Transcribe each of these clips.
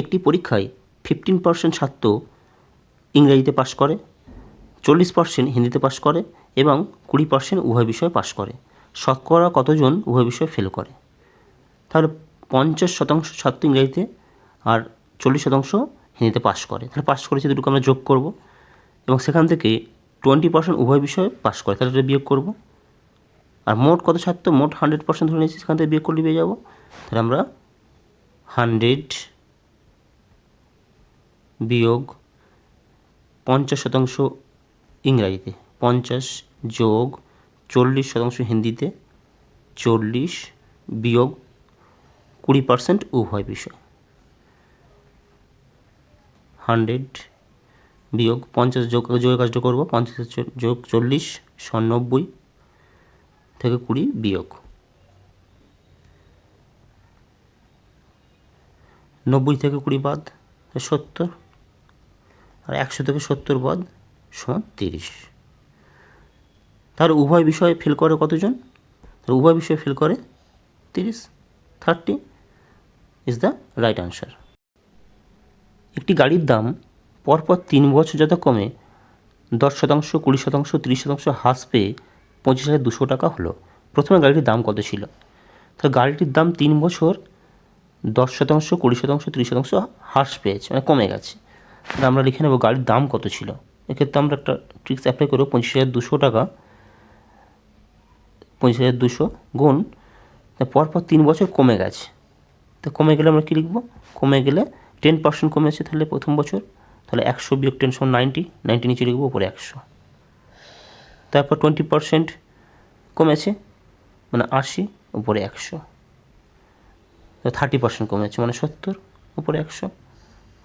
একটি পরীক্ষায় fifteen percent ছাত্র ইংরেজিতে পাশ করে, চল্লিশ পার্সেন্ট হিন্দিতে পাশ করে এবং কুড়ি পার্সেন্ট উভয় বিষয়ে পাশ করে। শতকরা কতজন উভয় বিষয়ে ফেল করে? তাহলে পঞ্চাশ শতাংশ ছাত্র ইংরেজিতে আর চল্লিশ শতাংশ হিন্দিতে পাশ করে। তাহলে পাশ করেছে দুটোকে আমরা যোগ করব এবং সেখান থেকে টোয়েন্টি পার্সেন্ট উভয় বিষয়ে পাশ করে, তাহলে বিয়োগ করব। আর মোট কত ছাত্র? মোট হান্ড্রেড পার্সেন্ট ধরে নিয়েছি, সেখান থেকে বিয়োগ করলে পেয়ে যাব। তাহলে আমরা হান্ড্রেড বিয়োগ পঞ্চাশ শতাংশ ইংরাজিতে। পঞ্চাশ যোগ চল্লিশ শতাংশ হিন্দিতে। চল্লিশ বিয়োগ কুড়ি পার্সেন্ট উভয় বিষয়। হান্ড্রেড বিয়োগ পঞ্চাশ যোগ, যোগের কাজটা করব। পঞ্চাশ যোগ চল্লিশ নব্বই থেকে কুড়ি বিয়োগ। নব্বই থেকে কুড়ি বাদ, সত্তর আর একশো থেকে সত্তর বাদ সমান তিরিশ। তাহলে উভয় বিষয়ে ফেল করে কতজন? তাহলে উভয় বিষয়ে ফেল করে তিরিশ। Thirty is the right answer একটি গাড়ির দাম পরপর তিন বছর যথাক্রমে দশ শতাংশ, কুড়ি শতাংশ, তিরিশ শতাংশ হ্রাস পেয়ে পঁচিশ হাজার দুশো টাকা হলো। প্রথমে গাড়িটির দাম কত ছিল? তো গাড়িটির দাম তিন বছর দশ শতাংশ, কুড়ি শতাংশ, তিরিশ শতাংশ হ্রাস পেয়েছে মানে কমে গেছে। আমরা লিখে নেব গাড়ির দাম কত ছিল? এক্ষেত্রে আমরা একটা ট্রিক্স অ্যাপ্লাই করব, পঁচিশ হাজার দুশো টাকা। পঁচিশ হাজার দুশো গুণ পরপর তিন বছর কমে গেছে। তো কমে গেলে আমরা কী লিখব? কমে গেলে টেন পার্সেন্ট কমেছে তাহলে প্রথম বছর। তাহলে একশো বিয়োগ টেন সমান নাইনটি নাইনটি নিচে লিখব উপরে একশো। তারপর টোয়েন্টি পার্সেন্ট কমেছে মানে আশি, উপরে একশো। থার্টি পার্সেন্ট কমেছে মানে সত্তর, উপরে একশো।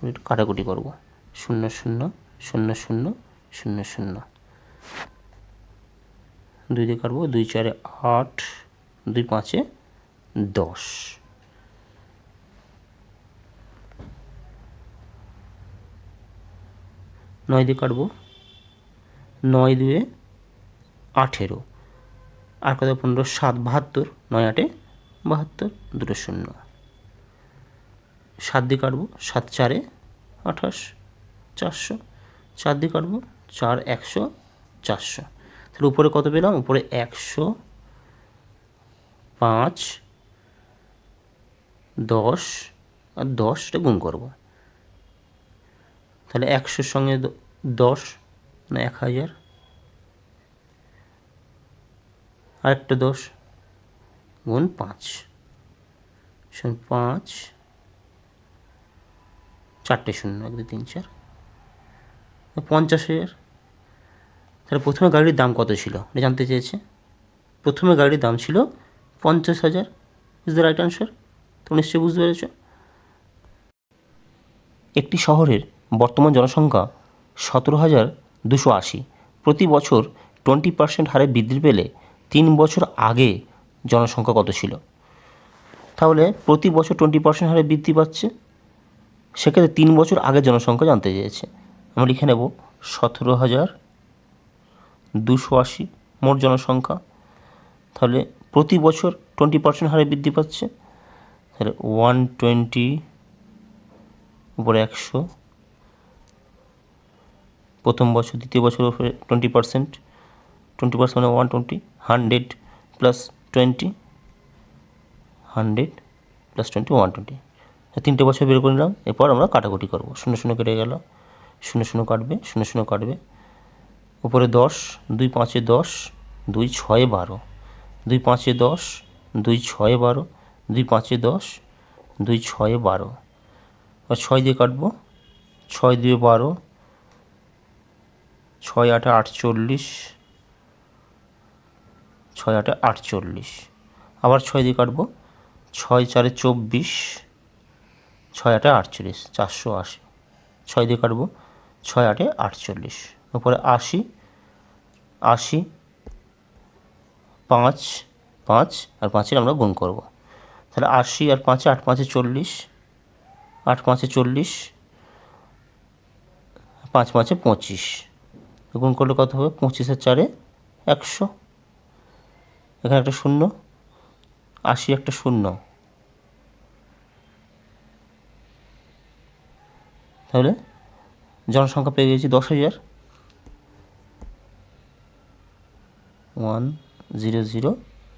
একটু কাটাকুটি করব। শূন্য শূন্য শূন্য শূন্য শূন্য শূন্য। দুই দিয়ে কাটবো, দুই চারে আট, দুই পাঁচে দশ। নয় দিয়ে কাটবো, নয় দুয়ে আঠেরো। আর কত? পনেরো, সাত, বাহাত্তর। নয় আটে বাহাত্তর, দুটো শূন্য। সাত দিয়ে কাটবো, সাত চারে আঠাশ, চারশো, চার দিয়ে কাটবো, চার একশো, চারশো। তাহলে উপরে কত পেলাম? উপরে একশো, পাঁচ, দশ, আর দশটা গুণ করব। তাহলে একশোর সঙ্গে দশ মানে এক হাজার? আরেকটা দশ, গুণ পাঁচ। পাঁচ চারটে শূন্য, এক, দুই, তিন, চার। পঞ্চাশ হাজার তাহলে প্রথমে গাড়ির দাম কত ছিল? এটা জানতে চেয়েছে। প্রথমে গাড়ির দাম ছিল পঞ্চাশ হাজার। ইজ দ্য রাইট আনসার তুমি নিশ্চয়ই বুঝতে পেরেছ? একটি শহরের বর্তমান জনসংখ্যা সতেরো হাজার দুশো আশি। প্রতি বছর টোয়েন্টি পার্সেন্ট হারে বৃদ্ধি পেলে তিন বছর আগে জনসংখ্যা কত ছিল? তাহলে প্রতি বছর টোয়েন্টি পার্সেন্ট হারে বৃদ্ধি পাচ্ছে। সেক্ষেত্রে তিন বছর আগে জনসংখ্যা জানতে চেয়েছে। আমরা লিখে নেব সতেরো হাজার দুশো আশি মোট জনসংখ্যা। তাহলে প্রতি বছর টোয়েন্টি পার্সেন্ট হারে বৃদ্ধি পাচ্ছে। তাহলে ওয়ান টোয়েন্টি উপরে একশো। প্রথম বছর, দ্বিতীয় বছর উপরে টোয়েন্টি পার্সেন্ট টোয়েন্টি পার্সেন্ট মানে one twenty hundred plus twenty hundred plus twenty one twenty তিনটে বছর বের করে নিলাম, এরপর আমরা কাটাকুটি করব। শূন্য শূন্য কেটে গেল, শূন্য শূন্য কাটবে, শূন্য শূন্য কাটবে। উপরে দশ, দুই পাঁচে দশ, দুই ছয়ে বারো। দুই পাঁচে দশ, দুই ছয়ে বারো। দুই পাঁচে দশ, দুই ছয়ে বারো। আর ছয় দিয়ে কাটবো। ছয় দিয়ে বারো। ছয় আটে আটচল্লিশ। ছয় আটে আটচল্লিশ। আবার ছয় দিয়ে কাটবো। ছয় চারে চব্বিশ। ছয় আটে আটচল্লিশ, চারশো আশি। ছয় দিয়ে কাটবো, ছয় আটে আটচল্লিশ। উপরে আশি আশি, পাঁচ পাঁচ আর পাঁচের আমরা গুণ করব। তাহলে আশি আর পাঁচে আট, পাঁচে চল্লিশ, আট পাঁচে চল্লিশ, পাঁচ পাঁচে পঁচিশ। গুণ করলে কত হবে? পঁচিশের চারে একশো। এখানে একটা শূন্য, আশি একটা শূন্য। তাহলে জনসংখ্যা পেয়ে গেছি দশ হাজার। One zero zero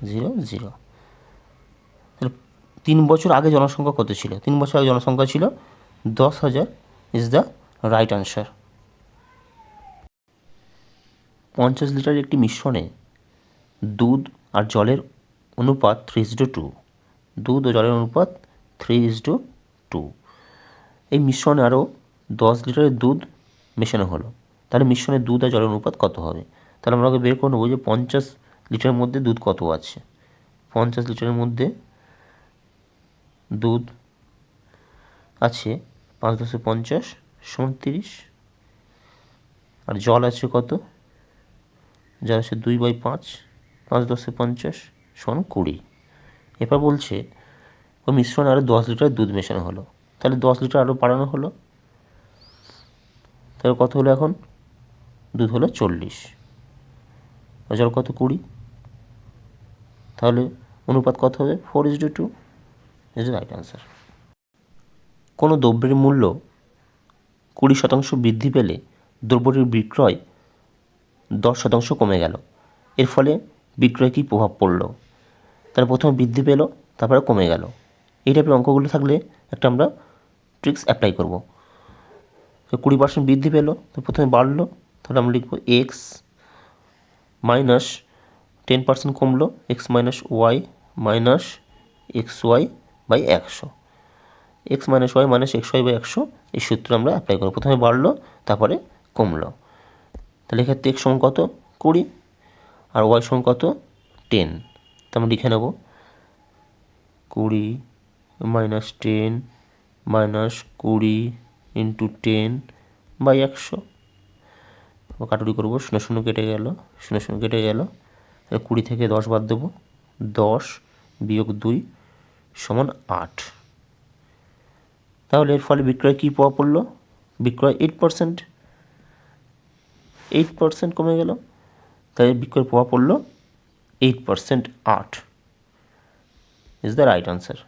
zero zero তাহলে তিন বছর আগে জনসংখ্যা কত ছিল? তিন বছর আগে জনসংখ্যা ছিল দশ হাজার ইজ দ্য রাইট আনসার পঞ্চাশ লিটার একটি মিশ্রণে দুধ আর জলের অনুপাত থ্রি ইস টু দুধ ও জলের অনুপাত থ্রি ইস টু টু এই মিশ্রণে আরও দশ লিটারের দুধ মেশানো হলো। তাহলে মিশ্রণে দুধ আর জলের অনুপাত কত হবে? তাহলে আমরা বের করে নেব যে পঞ্চাশ লিটারের মধ্যে দুধ কত আছে। পঞ্চাশ লিটারের মধ্যে দুধ আছে পাঁচ দশে পঞ্চাশ সমান তিরিশ। আর জল আছে কত? জল আছে দুই বাই পাঁচ পাঁচ দশে পঞ্চাশ সমান কুড়ি। এরপর বলছে, ওই মিশ্রণে আরও দশ লিটার দুধ মেশানো হলো। তাহলে দশ লিটার আরও বাড়ানো হলো। তাহলে কত হলো এখন? দুধ হলো চল্লিশ। জল কত? কুড়ি। তাহলে অনুপাত কত হবে? Four is to is right answer কোনো দ্রব্যের মূল্য কুড়ি শতাংশ বৃদ্ধি পেলে দ্রব্যটির বিক্রয় দশ শতাংশ কমে গেল। এর ফলে বিক্রয় কী প্রভাব পড়ল? তাহলে প্রথমে বৃদ্ধি পেল, তারপরে কমে গেল। এই টাইপের অঙ্কগুলো থাকলে একটা আমরা ট্রিক্স অ্যাপ্লাই করব। তো কুড়ি পার্সেন্ট বৃদ্ধি পেল, তো প্রথমে বাড়লো তাহলে আমরা লিখব এক্স মাইনাস টেন পার্সেন্ট কমলো x minus y minus x y by একশো। X minus y minus x y by একশো, এই সূত্র আমরা অ্যাপ্লাই করব। প্রথমে বাড়লো, তারপরে কমলো। তাহলে এক্ষেত্রে এক্স সমান কত? কুড়ি। আর ওয়াই সমান কত? টেন তা আমরা লিখে নেব। কুড়ি মাইনাস টেন মাইনাস কুড়ি ইন্টু টেন বাই একশো। কাটুরি করব, শূন্য শূন্য কেটে গেল, শূন্য শূন্য কেটে গেল। কুড়ি থেকে দশ বাদ দেবো, দশ বিয়োগ দুই সমান আট। তাহলে এর ফলে বিক্রয় কী প্রভাব পড়ল? বিক্রয় এইট পার্সেন্ট এইট পার্সেন্ট কমে গেল তাই বিক্রয় প্রভাব পড়ল এইট পার্সেন্ট আট। Is the right answer